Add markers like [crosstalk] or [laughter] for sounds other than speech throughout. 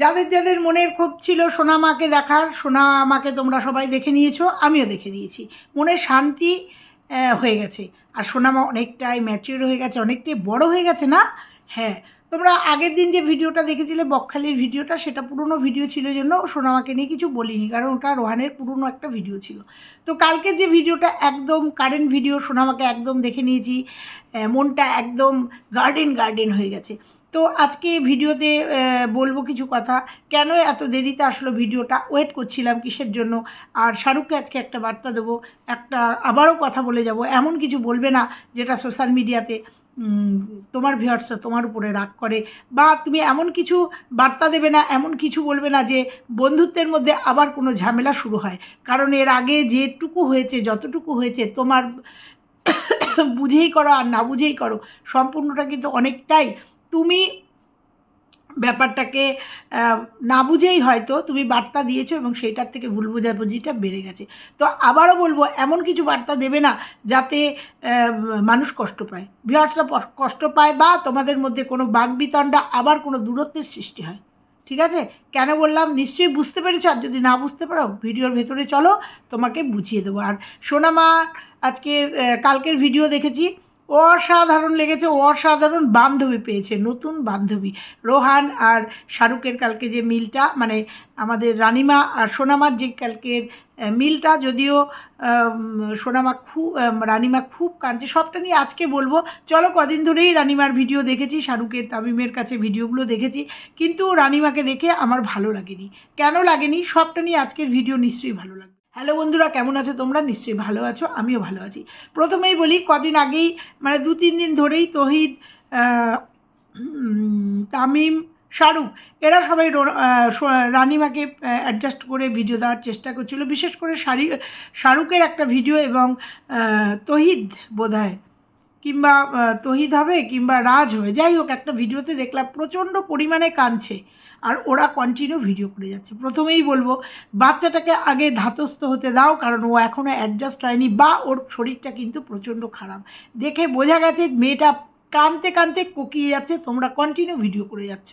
যাদের যাদের মনের ক্ষোভ ছিল সোনা মাকে দেখার, সোনা মাকে তোমরা সবাই দেখে নিয়েছো, আমিও দেখে নিয়েছি। মনে শান্তি হয়ে গেছে। আর সোনামা অনেকটাই ম্যাচিওর হয়ে গেছে, অনেকটাই বড় হয়ে গেছে না? হ্যাঁ। তোমরা আগের দিন যে ভিডিওটা দেখেছিলে, বকখালির ভিডিওটা, সেটা পুরনো ভিডিও ছিল জন্য সোনামাকে নিয়ে কিছু বলিনি, কারণ ওটা রোহানের পুরনো একটা ভিডিও ছিল। তো কালকে যে ভিডিওটা একদম কারেন্ট ভিডিও সোনামাকে একদম দেখে নিয়েছি মনটা একদম গার্ডেন গার্ডেন হয়ে গেছে। তো আজকে ভিডিওতে বলব কিছু কথা। কেন এত দেরিতে আসলো ভিডিওটা? ওয়েট করছিলাম কিসের জন্য? আর শাহরুখকে আজকে একটা বার্তা দেবো, একটা আবারও কথা বলে যাব। এমন কিছু বলবে না যেটা সোশ্যাল মিডিয়াতে তোমার ভিউয়ার্সরা তোমার উপরে রাগ করে। বা তুমি এমন কিছু বার্তা দেবে না, এমন কিছু বলবে না যে বন্ধুত্বের মধ্যে আবার কোনো ঝামেলা শুরু হয়। কারণ এর আগে যেটুকু হয়েছে, যতটুকু হয়েছে, তোমার [coughs] বুঝেই করো আর না বুঝেই করো, সম্পূর্ণটা কিন্তু অনেকটাই তুমি ব্যাপারটাকে না বুঝেই হয়তো তুমি বার্তা দিয়েছ এবং সেইটার থেকে ভুল বোঝাবুঝিটা বেড়ে গেছে। তো আবারও বলব এমন কিছু বার্তা দেবে না যাতে মানুষ কষ্ট পায়। ভিউয়ার্সরা কষ্ট পায় বা তোমাদের মধ্যে কোনো বাগবিতণ্ডা আবার কোনো দূরত্বের সৃষ্টি হয়। ঠিক আছে? কেন বললাম? নিশ্চয়ই বুঝতে পেরেছ। আর যদি না বুঝতে পারো ভিডিওর ভেতরে চলো তোমাকে বুঝিয়ে দেবো। আর সোনামা আজকের আহ, কালকের ভিডিও দেখেছি। অসাধারণ লেগেছে, অসাধারণ বান্ধবী পেয়েছে, নতুন বান্ধবী। রোহান আর শাহরুখের কালকে যে মিলটা মানে আমাদের রানিমা আর সোনামার যে কালকের মিলটা, যদিও সোনামা খুব রানিমা খুব কাঁদছে, সবটা নিয়ে আজকে বলব। চলো কদিন ধরেই রানিমার ভিডিও দেখেছি, শাহরুখের, তামিমের কাছে ভিডিওগুলো দেখেছি, কিন্তু রানিমাকে দেখে আমার ভালো লাগেনি। কেন লাগেনি? সবটা নিয়ে আজকের ভিডিও নিশ্চয়ই ভালো লাগবে। হ্যালো বন্ধুরা, কেমন আছো তোমরা? নিশ্চয়ই ভালো আছো, আমিও ভালো আছি। প্রথমেই বলি, কদিন আগেই মানে দু তিন দিন ধরেই তহিদ তামিম, শাহরুখ, এরা সবাই রানিমাকে অ্যাডজাস্ট করে ভিডিও দেওয়ার চেষ্টা করছিল। বিশেষ করে শাহরুখের একটা ভিডিও এবং তহিদ বোধহয় কিংবা তহিদ হবে কিংবা রাজ হবে, যাই হোক, একটা ভিডিওতে দেখলাম প্রচণ্ড পরিমাণে কাঁদছে, আর ওরা কন্টিনিউ ভিডিও করে যাচ্ছে। প্রথমেই বলব, বাচ্চাটাকে আগে ধাতস্থ হতে দাও, কারণ ও এখনও অ্যাডজাস্ট হয়নি, বা ওর শরীরটা কিন্তু প্রচণ্ড খারাপ। দেখে বোঝা গেছে, মেয়েটা কানতে কানতে কোকিয়ে যাচ্ছে, তোমরা কন্টিনিউ ভিডিও করে যাচ্ছ।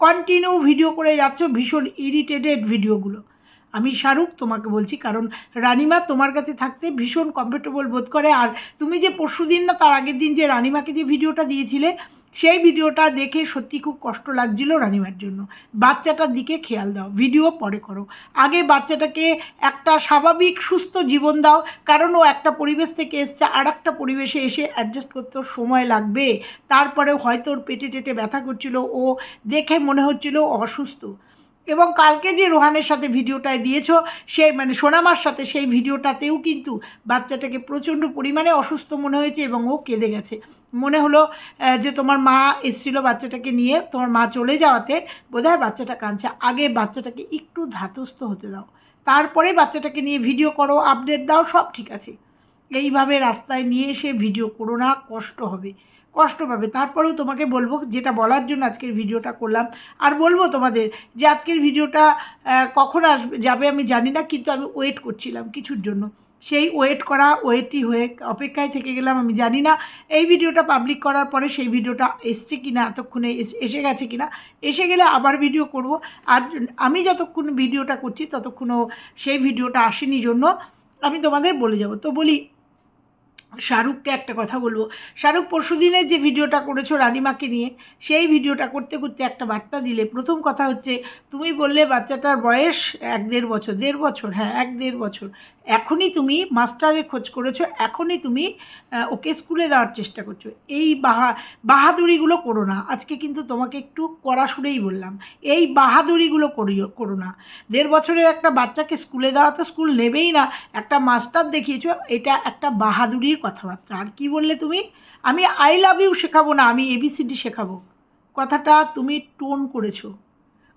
কন্টিনিউ ভিডিও করে যাচ্ছ, ভীষণ ইরিটেটেড ভিডিওগুলো আমি শাহরুখ তোমাকে বলছি, কারণ রানিমা তোমার কাছে থাকতে ভীষণ কমফোর্টেবল বোধ করে। আর তুমি যে পরশু দিন না, তার আগের দিন যে রানিমাকে যে ভিডিওটা দিয়েছিলে, সেই ভিডিওটা দেখে সত্যি খুব কষ্ট লাগছিল রানিমার জন্য। বাচ্চাটার দিকে খেয়াল দাও, ভিডিও পরে করো। আগে বাচ্চাটাকে একটা স্বাভাবিক, সুস্থ জীবন দাও, কারণ ও একটা পরিবেশ থেকে এসছে আর একটা পরিবেশে এসে অ্যাডজাস্ট করতে সময় লাগবে। তারপরে হয়তো ওর পেটে টেটে ব্যথা করছিল, ও দেখে মনে হচ্ছিল অসুস্থ। এবং কালকে যে রোহানের সাথে ভিডিওটায় দিয়েছ, সেই মানে সোনামার সাথে সেই ভিডিওটাতেও কিন্তু বাচ্চাটাকে প্রচণ্ড পরিমাণে অসুস্থ মনে হয়েছে এবং ও কেঁদে গেছে। মনে হলো যে তোমার মা এসেছিল বাচ্চাটাকে নিয়ে, তোমার মা চলে যাওয়াতে বোধহয় বাচ্চাটা কাঁদছে। আগে বাচ্চাটাকে একটু ধাতস্থ হতে দাও। তারপরে বাচ্চাটাকে নিয়ে ভিডিও করো, আপডেট দাও, সব ঠিক আছে। এইভাবে রাস্তায় নিয়ে এসে ভিডিও করো না, কষ্ট হবে। কষ্ট পাবে। তারপরেও তোমাকে বলব যেটা বলার জন্য আজকের ভিডিওটা করলাম। আর বলব তোমাদের যে আজকের ভিডিওটা কখন আসবে যাবে আমি জানি না, কিন্তু আমি ওয়েট করছিলাম কিছুর জন্য। সেই ওয়েট করা ওয়েটই হয়ে অপেক্ষায় থেকে গেলাম, আমি জানি না। এই ভিডিওটা পাবলিক করার পরে সেই ভিডিওটা এসছে কি না এতক্ষণে এস- গেছে কি না এসে গেলে আবার ভিডিও করব। আর আমি যতক্ষণ ভিডিওটা করছি, ততক্ষণও সেই ভিডিওটা আসেনি জন্য আমি তোমাদের বলে যাব। তো বলি শাহরুখকে একটা কথা বলব। শাহরুখ পরশু দিনের যে ভিডিওটা করেছ রানিমাকে নিয়ে, সেই ভিডিওটা করতে করতে একটা বার্তা দিলে। প্রথম কথা হচ্ছে, তুমি বললে বাচ্চাটার বয়স এক দেড় বছর দেড় বছর হ্যাঁ এক দেড় বছর। এখনই তুমি মাস্টারের খোঁজ করেছ, এখনই তুমি ওকে স্কুলে দেওয়ার চেষ্টা করছ। এই বাহা, বাহাদুরিগুলো করো না। আজকে কিন্তু তোমাকে একটু কড়া সুরেই বললাম, এই বাহাদুরিগুলো করিও, করো না। দেড় বছরের একটা বাচ্চাকে স্কুলে দেওয়া তো স্কুল নেবেই না। একটা মাস্টার দেখিয়েছো, এটা একটা বাহাদুরির কথাবার্তা। আর কি বললে তুমি? আমি আই লাভ ইউ শেখাবো না, আমি এবিসিডি শেখাবো। কথাটা তুমি টোন করেছ।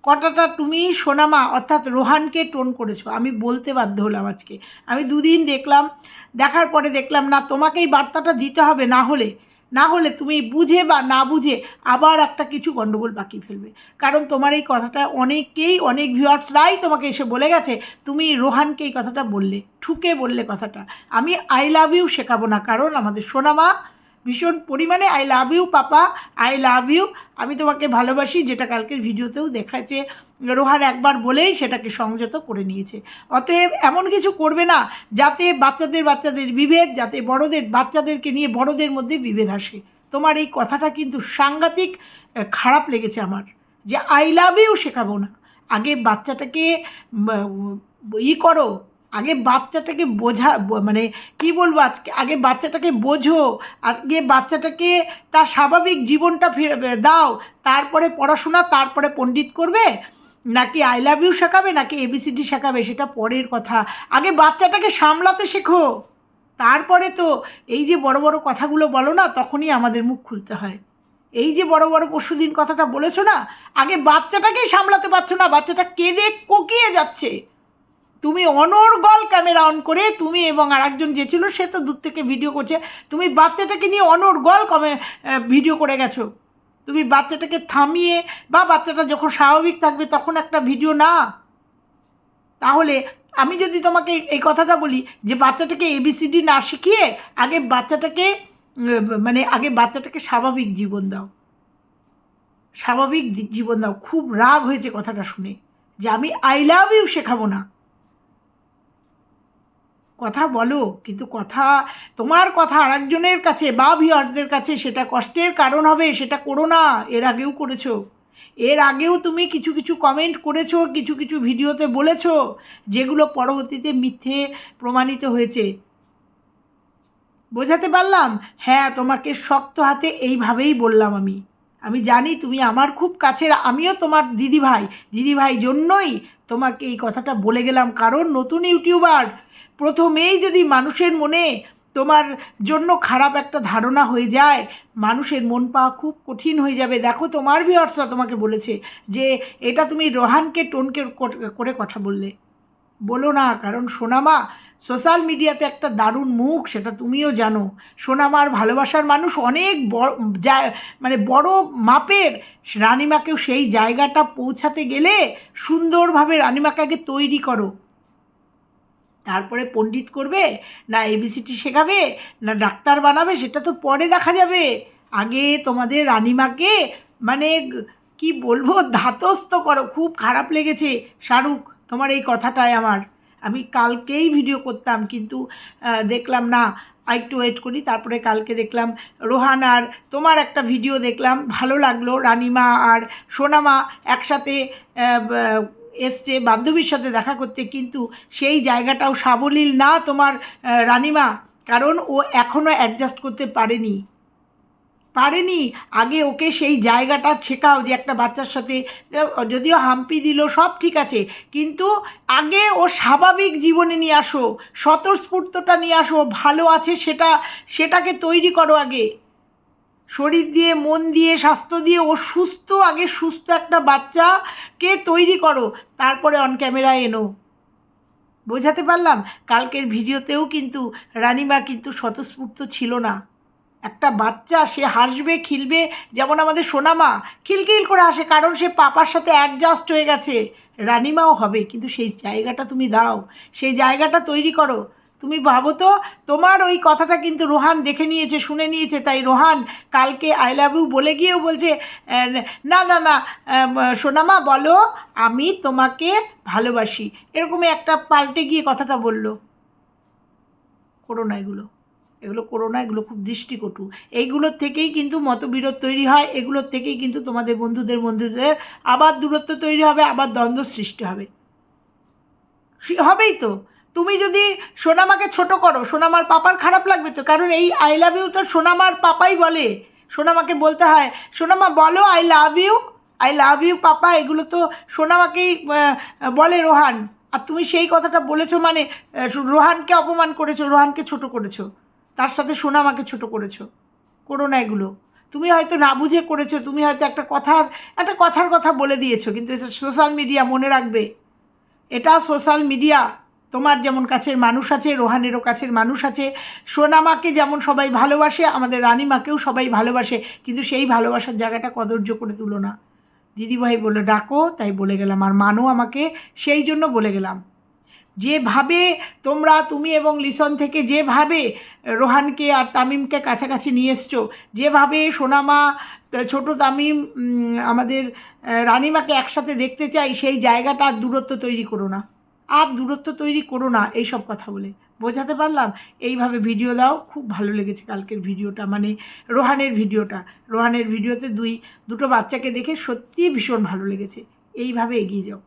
কথাটা তুমি সোনামা, অর্থাৎ রোহানকে টোন করেছ। আমি বলতে বাধ্য হলাম আজকে। আমি দুদিন দেখলাম, দেখার পরে দেখলাম, না তোমাকেই বার্তাটা দিতে হবে না হলে না হলে তুমি বুঝে বা না বুঝে আবার একটা কিছু গণ্ডগোল বাকি ফেলবে। কারণ তোমার এই কথাটা অনেকেই, অনেক ভিউয়ার্সরাই তোমাকে এসে বলে গেছে, তুমি রোহানকে এই কথাটা বললে, ঠুকে বললে কথাটা। আমি আই লাভ ইউ শেখাবো না, কারণ আমাদের সোনামা ভীষণ পরিমাণে I love you papa I love you আমি তোমাকে ভালোবাসি, যেটা কালকের ভিডিওতেও দেখাচ্ছে। রোহান একবার বলেই সেটাকে সংযত করে নিয়েছে। অতএব এমন কিছু করবে না যাতে বাচ্চাদের বাচ্চাদের বিভেদ, যাতে বড়দের বাচ্চাদেরকে নিয়ে বড়দের মধ্যে বিভেদ আসে। তোমার এই কথাটা কিন্তু সাংঘাতিক খারাপ লেগেছে আমার যে আই লাভ ইউ শেখাবো না। আগে বাচ্চাটাকে ই করো, আগে বাচ্চাটাকে বোঝা মানে কি বলব আজকে, আগে বাচ্চাটাকে বোঝো, আগে বাচ্চাটাকে তার স্বাভাবিক জীবনটা ফিরে দাও, তারপরে পড়াশোনা, তারপরে পণ্ডিত করবে নাকি আই লাভ ইউ শেখাবে, নাকি এবিসিডি শেখাবে, সেটা পরের কথা। আগে বাচ্চাটাকে সামলাতে শেখো। তারপরে তো এই যে বড় বড় কথাগুলো বলো না, তখনই আমাদের মুখ খুলতে হয়। এই যে বড় বড় পরশুদিন কথাটা বলেছ না, আগে বাচ্চাটাকেই সামলাতে পারছ না, বাচ্চাটা কেঁদে কোকিয়ে যাচ্ছে। তুমি অনর্গল ক্যামেরা অন করে তুমি এবং আরেকজন যে ছিল, সে তো দূর থেকে ভিডিও করছে, তুমি বাচ্চাটাকে নিয়ে অনর্গল কমে ভিডিও করে গেছো। তুমি বাচ্চাটাকে থামিয়ে বা বাচ্চাটা যখন স্বাভাবিক থাকবে তখন একটা ভিডিও না। তাহলে আমি যদি তোমাকে এই কথাটা বলি যে বাচ্চাটাকে এবিসিডি না শিখিয়ে আগে বাচ্চাটাকে মানে আগে বাচ্চাটাকে স্বাভাবিক জীবন দাও। স্বাভাবিক জীবন দাও। খুব রাগ হয়েছে কথাটা শুনে যে আমি আই লাভ ইউ শেখাবো না। কথা বলো, কিন্তু কথা, তোমার কথা আরেকজনের কাছে বা ভিওয়ার্সদের কাছে সেটা কষ্টের কারণ হবে, সেটা করো না, এর আগেও করেছ। এর আগেও তুমি কিছু কিছু কমেন্ট করেছ, কিছু কিছু ভিডিওতে বলেছ, যেগুলো পরবর্তীতে মিথ্যে প্রমাণিত হয়েছে। বোঝাতে পারলাম? হ্যাঁ তোমাকে শক্ত হাতে এইভাবেই বললাম আমি। আমি জানি তুমি আমার খুব কাছের, আমিও তোমার দিদিভাই দিদিভাই জন্যই তোমাকে এই কথাটা বলে গেলাম। কারণ নতুন ইউটিউবার প্রথমেই যদি মানুষের মনে তোমার জন্য খারাপ একটা ধারণা হয়ে যায়, মানুষের মন পাওয়া খুব কঠিন হয়ে যাবে। দেখো তোমার ভিওর্সরা তোমাকে বলেছে যে, এটা তুমি রোহানকে টোনকে করে কথা বললে। বলো না, কারণ সোনামা সোশ্যাল মিডিয়াতে একটা দারুণ মুখ, সেটা তুমিও জানো। সোনামার ভালোবাসার মানুষ অনেক বড় মানে বড় মাপের। রানিমাকেও সেই জায়গাটা পৌঁছাতে গেলে সুন্দরভাবে রানিমাকে আগে তৈরি করো। তারপরে পণ্ডিত করবে, না এবিসিটি শেখাবে, না ডাক্তার বানাবে, সেটা তো পরে দেখা যাবে। আগে তোমাদের রানিমাকে মানে কি বলব, ধাতস্থ করো। খুব খারাপ লেগেছে। শাহরুখ, তোমার এই কথাটাই আমার। আমি কালকেই ভিডিও করতাম, কিন্তু দেখলাম না। একটু ওয়েট করি, তারপরে কালকে দেখলাম রোহান আর তোমার একটা ভিডিও দেখলাম। ভালো লাগল, রানিমা আর সোনামা একসাথে এসছে, বান্ধবীর সাথে দেখা করতে, কিন্তু সেই জায়গাটাও সাবলীল না তোমার রানিমা, কারণ ও এখনও অ্যাডজাস্ট করতে পারেনি। পারেনি, আগে ওকে সেই জায়গাটা শেখাও যে একটা বাচ্চার সাথে যদিও হাম্পি দিল, সব ঠিক আছে, কিন্তু আগে ও স্বাভাবিক জীবনে নিয়ে আসো, স্বতঃস্ফূর্তটা নিয়ে আসো, ভালো আছে সেটা, সেটাকে তৈরি করো আগে। শরীর দিয়ে, মন দিয়ে, স্বাস্থ্য দিয়ে, ও সুস্থ, আগে সুস্থ একটা বাচ্চাকে তৈরি করো, তারপরে অন ক্যামেরায় এনো। বোঝাতে পারলাম? কালকের ভিডিওতেও কিন্তু রানিমা কিন্তু স্বতঃস্ফূর্ত ছিল না। একটা বাচ্চা, সে হাসবে, খিলবে, যেমন আমাদের সোনামা, খিলখিল করে আসে কারণ সে পাপার সাথে অ্যাডজাস্ট হয়ে গেছে। রানিমাও হবে, কিন্তু সেই জায়গাটা তুমি দাও, সেই জায়গাটা তৈরি করো। তুমি ভাবো তো, তোমার ওই কথাটা কিন্তু রোহান দেখে নিয়েছে, শুনে নিয়েছে। তাই রোহান কালকে আই লাভ ইউ বলে গিয়েও বলছে না না না সোনামা বলো, আমি তোমাকে ভালোবাসি। এরকমই একটা পাল্টে গিয়ে কথাটা বলল। করো না এগুলো এগুলো করো না এগুলো খুব দৃষ্টিকটু। এইগুলোর থেকেই কিন্তু মতবিরোধ তৈরি হয় এগুলোর থেকেই কিন্তু তোমাদের বন্ধুদের বন্ধুদের আবার দূরত্ব তৈরি হবে, আবার দ্বন্দ্ব সৃষ্টি হবে। হবেই তো। তুমি যদি সোনামাকে ছোট করো, সোনামার পাপার খারাপ লাগবে তো? কারণ এই আই লাভ ইউ তো সোনামার পাপাই বলে। সোনামাকে বলতে হয়, সোনামা বলো I love you I love you papa, এগুলো তো সোনামাকেই বলে রোহান। আর তুমি সেই কথাটা বলেছ মানে রোহানকে অপমান করেছ, রোহানকে ছোট করেছ। তার সাথে সোনামাকে ছোট করেছ। করো না এগুলো। তুমি হয়তো না বুঝে করেছ, তুমি হয়তো একটা কথার একটা কথার কথা বলে দিয়েছ, কিন্তু সোশ্যাল মিডিয়া মনে রাখবে। এটা সোশ্যাল মিডিয়া তোমার যেমন কাছের মানুষ আছে, রোহানেরও কাছের মানুষ আছে, সোনামাকে যেমন সবাই ভালোবাসে, আমাদের রানীমাকেও সবাই ভালোবাসে, কিন্তু সেই ভালোবাসার জায়গাটা কদর্য করে তুলো না। দিদিভাই বলে ডাকো, তাই বলে গেলাম, আর মানও আমাকে, সেই জন্য বলে গেলাম। যেভাবে তোমরা, তুমি এবং লিসন থেকে যেভাবে রোহানকে আর তামিমকে কাছাকাছি নিয়ে এসছো, যেভাবে সোনামা, ছোট তামিম আমাদের রানিমাকে একসাথে দেখতে চাই, সেই জায়গাটা আর দূরত্ব তৈরি করো না। আর দূরত্ব তৈরি করো না, এইসব কথা বলে। বোঝাতে পারলাম? এইভাবে ভিডিও দাও, খুব ভালো লেগেছে কালকের ভিডিওটা মানে রোহানের ভিডিওটা। রোহানের ভিডিওতে দুই, দুটো বাচ্চাকে দেখে সত্যিই ভীষণ ভালো লেগেছে। এইভাবে এগিয়ে যাও।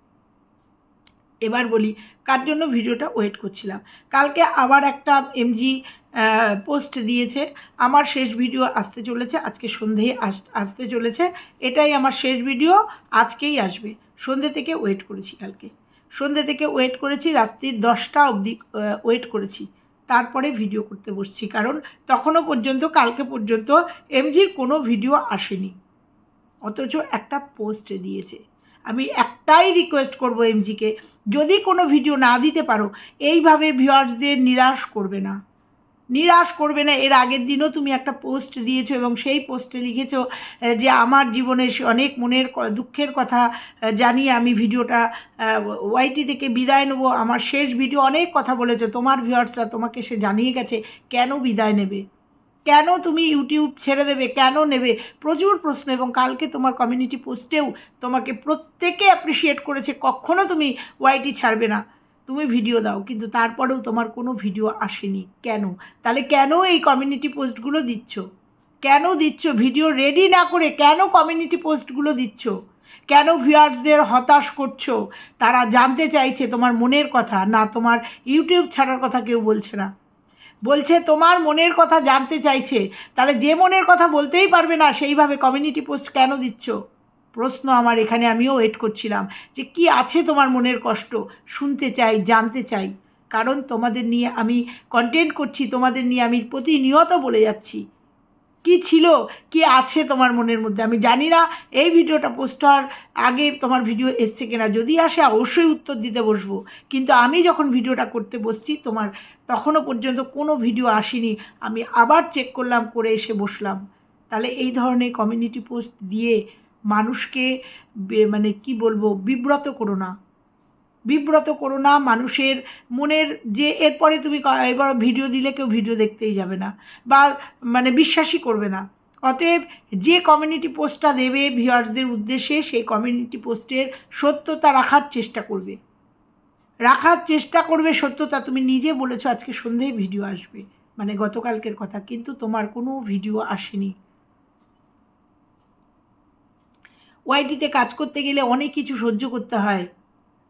এবার বলি, কার জন্য ভিডিওটা ওয়েট করছিলাম? কালকে আবার একটা এমজি পোস্ট দিয়েছে। আমার শেষ ভিডিও আসতে চলেছে, আজকে সন্ধে আস- আসতে চলেছে। এটাই আমার শেষ ভিডিও আজকেই আসবে। সন্ধে থেকে ওয়েট করেছি কালকে। সন্ধে থেকে ওয়েট করেছি, রাত্রি দশটা অবধি ওয়েট করেছি। তারপরে ভিডিও করতে বসছি, কারণ তখনও পর্যন্ত, কালকে পর্যন্ত এমজির কোনো ভিডিও আসেনি। অথচ একটা পোস্ট দিয়েছে। আমি একটাই রিকোয়েস্ট করব এমজিকে যদি কোনো ভিডিও না দিতে পারো, এইভাবে ভিউয়ার্সদের নিরাশ করবে না। নিরাশ করবে না। এর আগের দিনও তুমি একটা পোস্ট দিয়েছ এবং সেই পোস্টে লিখেছো যে আমার জীবনের অনেক মনের দুঃখের কথা জানিয়ে আমি ভিডিওটা ওয়াইটি থেকে বিদায় নেব। আমার শেষ ভিডিও অনেক কথা বলেছ। তোমার ভিউয়ার্সরা তোমাকে সে জানিয়ে গেছে, কেন বিদায় নেবে? কেন তুমি ইউটিউব ছেড়ে দেবে? কেন নেবে? প্রচুর প্রশ্ন এবং কালকে তোমার কমিউনিটি পোস্টেও তোমাকে প্রত্যেকে অ্যাপ্রিসিয়েট করেছে। কখনো তুমি ওয়াইটি ছাড়বে না। তুমি ভিডিও দাও, কিন্তু তারপরেও তোমার কোনো ভিডিও আসেনি। কেন? তাহলে কেন এই কমিউনিটি পোস্টগুলো দিচ্ছ? কেন দিচ্ছ? ভিডিও রেডি না করে কেন কমিউনিটি পোস্টগুলো দিচ্ছ? কেন ভিউয়ার্সদের হতাশ করছ? তারা জানতে চাইছে তোমার মনের কথা, না তোমার ইউটিউব ছাড়ার কথা কেউ বলছে না। বলছে তোমার মনের কথা জানতে চাইছে, তাহলে যে মনের কথা বলতেই পারবে না সেইভাবে কমিউনিটি পোস্ট কেন দিচ্ছ? প্রশ্ন আমার এখানে আমিও ওয়েট করছিলাম যে কি আছে তোমার মনের কষ্ট? শুনতে চাই, জানতে চাই। কারণ তোমাদের নিয়ে আমি কন্টেন্ট করছি, তোমাদের নিয়ে আমি প্রতিনিয়ত বলে যাচ্ছি। কি ছিল, কি আছে তোমার মনের মধ্যে? আমি জানি না এই ভিডিওটা পোস্ট হওয়ার আগে তোমার ভিডিও এসছে কিনা। যদি আসে, অবশ্যই উত্তর দিতে বসবো। কিন্তু আমি যখন ভিডিওটা করতে বসছি, তোমার তখনও পর্যন্ত কোনো ভিডিও আসেনি। আমি আবার চেক করলাম, করে এসে বসলাম। তাহলে এই ধরনের কমিউনিটি পোস্ট দিয়ে মানুষকে মানে কি বলব, বিব্রত করো না। বিব্রত করো না মানুষের মনের যে, এরপরে তুমি এবার ভিডিও দিলে কেউ ভিডিও দেখতেই যাবে না বা মানে বিশ্বাসই করবে না। অতএব যে কমিউনিটি পোস্টটা দেবে ভিউয়ার্সদের উদ্দেশ্যে, সেই কমিউনিটি পোস্টের সত্যতা রাখার চেষ্টা করবে। রাখার চেষ্টা করবে সত্যতা। তুমি নিজে বলেছ আজকে সন্ধ্যেয় ভিডিও আসবে মানে গতকালকের কথা, কিন্তু তোমার কোনো ভিডিও আসেনি। ওয়াইটিতে কাজ করতে গেলে অনেক কিছু সহ্য করতে হয়।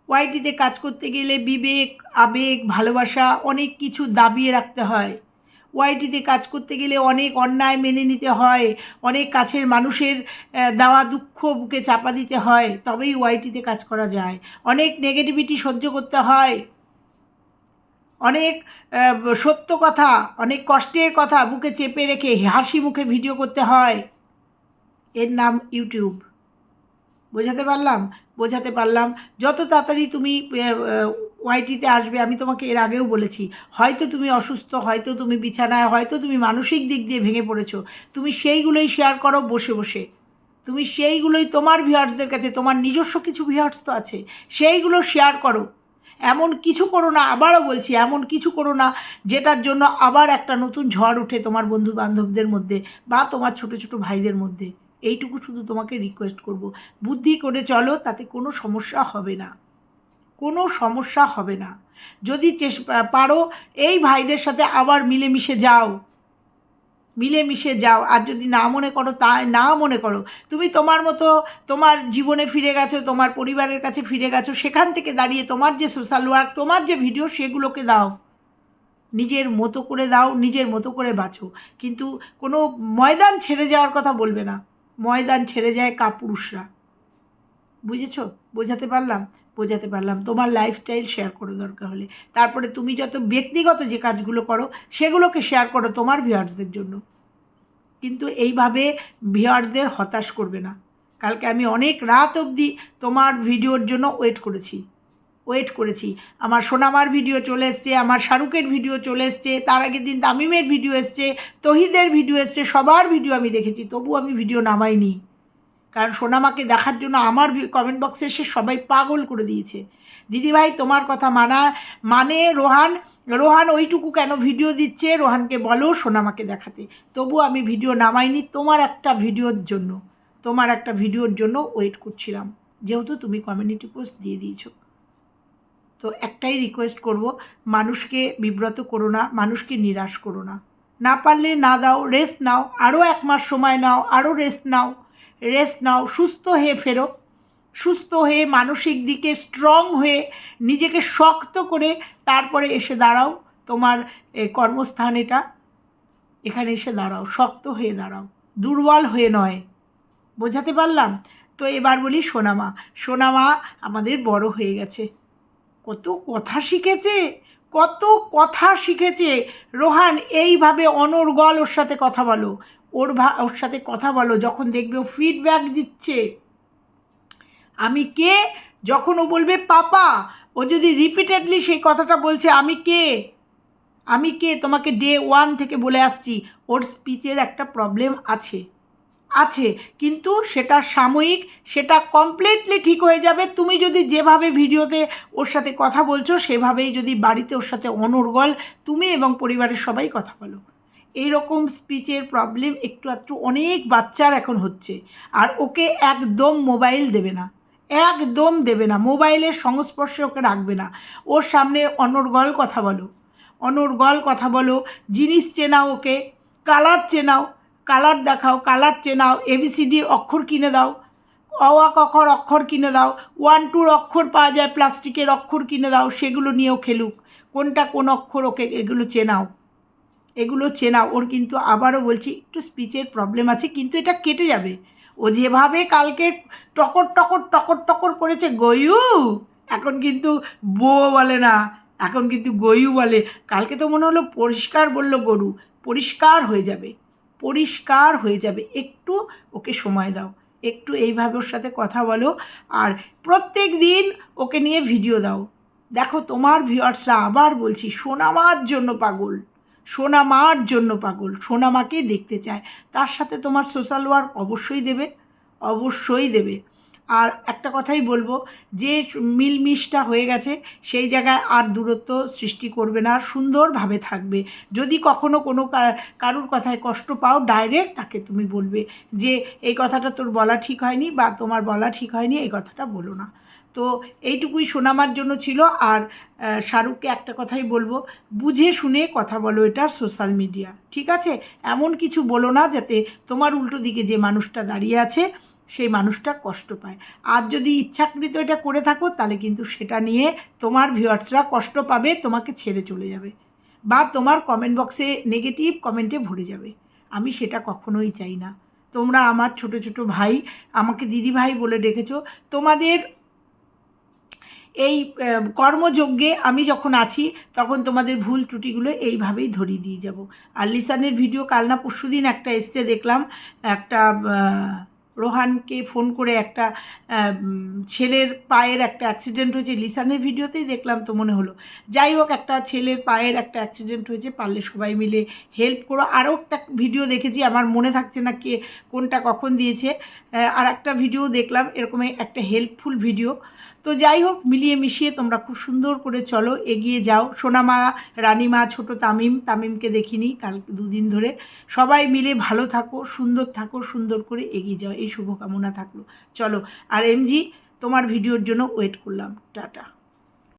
ওয়াইটিতে কাজ করতে গেলে বিবেক, আবেগ, ভালোবাসা অনেক কিছু দাবিয়ে রাখতে হয়। ওয়াইটিতে কাজ করতে গেলে অনেক অন্যায় মেনে নিতে হয়, অনেক কাছের মানুষের দেওয়া দুঃখ বুকে চাপা দিতে হয়, তবেই ওয়াইটিতে কাজ করা যায়। অনেক নেগেটিভিটি সহ্য করতে হয়। অনেক সত্য কথা, অনেক কষ্টের কথা বুকে চেপে রেখে হাসি মুখে ভিডিও করতে হয়। এর নাম ইউটিউব বোঝাতে পারলাম? বোঝাতে পারলাম। যত তাড়াতাড়ি তুমি ওয়াইটিতে আসবে, আমি তোমাকে এর আগেও বলেছি, হয়তো তুমি অসুস্থ, হয়তো তুমি বিছানায়, হয়তো তুমি মানসিক দিক দিয়ে ভেঙে পড়েছো, তুমি সেইগুলোই শেয়ার করো বসে বসে। তুমি সেইগুলোই তোমার ভিউয়ার্সদের কাছে, তোমার নিজস্ব কিছু ভিউয়ার্স তো আছে, সেইগুলো শেয়ার করো। এমন কিছু করো না, আবারও বলছি, এমন কিছু করো না, যেটার জন্য আবার একটা নতুন ঝড় উঠে তোমার বন্ধু বান্ধবদের মধ্যে বা তোমার ছোট ছোট ভাইদের মধ্যে। এইটুকু শুধু তোমাকে রিকোয়েস্ট করব। বুদ্ধি করে চলো, তাতে কোনো সমস্যা হবে না। কোনো সমস্যা হবে না। যদি পারো, এই ভাইদের সাথে আবার মিলেমিশে যাও। মিলেমিশে যাও। আর যদি না মনে করো তা না মনে করো, তুমি তোমার মতো তোমার জীবনে ফিরে গেছো, তোমার পরিবারের কাছে ফিরে গেছো, সেখান থেকে দাঁড়িয়ে তোমার যে সোশ্যাল ওয়ার্ক তোমার যে ভিডিও সেগুলোকে দাও। নিজের মতো করে দাও, নিজের মতো করে বাঁচো। কিন্তু কোনো ময়দান ছেড়ে যাওয়ার কথা বলবে না। ময়দান ছেড়ে যায় কাপুরুষরা। বুঝেছ? বোঝাতে পারলাম? বোঝাতে পারলাম। তোমার লাইফস্টাইল শেয়ার করো দরকার হলে। তারপরে তুমি যত ব্যক্তিগত যে কাজগুলো করো, সেগুলোকে শেয়ার করো তোমার ভিউয়ার্সদের জন্য। কিন্তু এইভাবে ভিউয়ার্সদের হতাশ করবে না। কালকে আমি অনেক রাত অবধি তোমার ভিডিওর জন্য ওয়েট করেছি। ওয়েট করেছি। আমার সোনামার ভিডিও চলে এসছে, আমার শাহরুখের ভিডিও চলে এসছে, তার আগের দিন তামিমের ভিডিও এসছে, তহিদের ভিডিও এসছে, সবার ভিডিও আমি দেখেছি, তবু আমি ভিডিও নামাইনি। কারণ সোনামাকে দেখার জন্য আমার কমেন্ট বক্সে এসে সবাই পাগল করে দিয়েছে। দিদিভাই, তোমার কথা মানা মানে রোহান রোহান ওইটুকু কেন ভিডিও দিচ্ছে? রোহানকে বলো সোনামাকে দেখাতে। তবু আমি ভিডিও নামাইনি তোমার একটা ভিডিওর জন্য। তোমার একটা ভিডিওর জন্য ওয়েট করছিলাম। যেহেতু তুমি কমিউনিটি পোস্ট দিয়ে দিয়েছ। তো একটাই রিকোয়েস্ট করব, মানুষকে বিব্রত করো না, মানুষকে নিরাশ করো না। না পারলে না দাও রেস্ট নাও আরও এক মাস সময় নাও আরও রেস্ট নাও রেস্ট নাও, সুস্থ হয়ে ফেরো। সুস্থ হয়ে মানসিক দিকে স্ট্রং হয়ে নিজেকে শক্ত করে তারপরে এসে দাঁড়াও। তোমার কর্মস্থান এটা। এখানে এসে দাঁড়াও, শক্ত হয়ে দাঁড়াও। দুর্বল হয়ে নয়। বোঝাতে পারলাম? তো এবার বলি সোনামা। সোনামা আমাদের বড় হয়ে গেছে। কত কথা শিখেছে, কত কথা শিখেছে। রোহান, এইভাবে অনর্গল ওর সাথে কথা বলো। ওর ভা, ওর সাথে কথা বলো, যখন দেখবে ও ফিডব্যাক দিচ্ছে। আমি কে? যখন ও বলবে পাপা, ও যদি রিপিটেডলি সেই কথাটা বলছে, আমি কে? আমি কে? তোমাকে ডে ওয়ান থেকে বলে আসছি, ওর স্পিচের একটা প্রবলেম আছে। আছে, কিন্তু সেটা সাময়িক, সেটা কমপ্লিটলি ঠিক হয়ে যাবে। তুমি যদি যেভাবে ভিডিওতে ওর সাথে কথা বলছো, সেভাবেই যদি বাড়িতে ওর সাথে অনর্গল, তুমি এবং পরিবারের সবাই কথা বলো। এই রকম স্পিচের প্রবলেম একটু একটু অনেক বাচ্চার এখন হচ্ছে। আর ওকে একদম মোবাইল দেবে না। একদম দেবে না। মোবাইলের সংস্পর্শে ওকে রাখবে না। ওর সামনে অনর্গল কথা বলো। অনর্গল কথা বলো, জিনিস চেনাও ওকে কালার চেনাও। কালার দেখাও, কালার চেনাও এবিসিডি অক্ষর কিনে দাও। অওয়া কখর অক্ষর কিনে দাও। ওয়ান টুর অক্ষর পাওয়া যায়, প্লাস্টিকের অক্ষর কিনে দাও, সেগুলো নিয়েও খেলুক। কোনটা কোন অক্ষর ওকে এগুলো চেনাও। এগুলো চেনাও। ওর কিন্তু আবারও বলছি, একটু স্পিচের প্রবলেম আছে, কিন্তু এটা কেটে যাবে। ও যেভাবে কালকে টকর টকর টকর টকর করেছে, গয়ু! এখন কিন্তু বো বলে না। এখন কিন্তু গয়ু বলে। কালকে তো মনে হলো পরিষ্কার বলল গরু। পরিষ্কার হয়ে যাবে। পরিষ্কার হয়ে যাবে। একটু ওকে সময় দাও। একটু এইভাবে ওর সাথে কথা বলো আর প্রত্যেক দিন ওকে নিয়ে ভিডিও দাও। দেখো তোমার ভিউয়ার্সরা আবার বলছি সোনামার জন্য পাগল। সোনামার জন্য পাগল। সোনামাকে দেখতে চায়। তার সাথে তোমার সোশ্যাল ওয়ার্ক অবশ্যই দেবে। অবশ্যই দেবে। আর একটা কথাই বলব, যে মিলমিশটা হয়ে গেছে, সেই জায়গায় আর দূরত্ব সৃষ্টি করবে না আর সুন্দরভাবে থাকবে। যদি কখনো কোনো কারুর কথায় কষ্ট পাও ডাইরেক্ট তাকে তুমি বলবে যে, এই কথাটা তোর বলা ঠিক হয়নি বা তোমার বলা ঠিক হয়নি, এই কথাটা বলো না। তো এইটুকুই শোনামার জন্য ছিল। আর শাহরুখকে একটা কথাই বলব, বুঝে শুনে কথা বলো এটা সোশ্যাল মিডিয়া। ঠিক আছে? এমন কিছু বলো না যাতে তোমার উল্টো দিকে যে মানুষটা দাঁড়িয়ে আছে সেই মানুষটা কষ্ট পায়। আর যদি ইচ্ছাকৃত এটা করে থাকো, তাহলে কিন্তু সেটা নিয়ে তোমার ভিউয়ার্সরা কষ্ট পাবে, তোমাকে ছেড়ে চলে যাবে। বা তোমার কমেন্ট বক্সে নেগেটিভ কমেন্টে ভরে যাবে। আমি সেটা কখনোই চাই না। তোমরা আমার ছোট ছোট ভাই, আমাকে দিদি ভাই বলে ডেকেছো, তোমাদের এই কর্মযজ্ঞে আমি যখন আছি, তখন তোমাদের ভুল ত্রুটিগুলো এইভাবেই ধরিয়ে দিয়ে যাব। আর লিসানের ভিডিও কাল না পরশু দিন একটা এসছে দেখলাম, একটা রোহানকে ফোন করে একটা ছেলের পায়ের একটা অ্যাক্সিডেন্ট হয়েছে। লিসানের ভিডিওতেই দেখলাম তো মনে হলো। যাই হোক, একটা ছেলের পায়ের একটা অ্যাক্সিডেন্ট হয়েছে, পারলে সবাই মিলে হেল্প করো। আরও একটা ভিডিও দেখেছি, আমার মনে থাকছে না কে কোনটা কখন দিয়েছে। আর একটা ভিডিও দেখলাম এরকম একটা হেল্পফুল ভিডিও তো যাই হোক, মিলিয়ে মিশিয়ে তোমরা খুব সুন্দর করে চলো, এগিয়ে যাও। সোনামা, রানিমা, ছোট তামিম, তামিমকে দেখিনি কাল দুদিন ধরে। সবাই মিলে ভালো থাকো, সুন্দর থাকো, সুন্দর করে এগিয়ে যাও। এই শুভকামনা থাকল। চলো, আর এমজি, তোমার ভিডিওর জন্য ওয়েট করলাম। টাটা।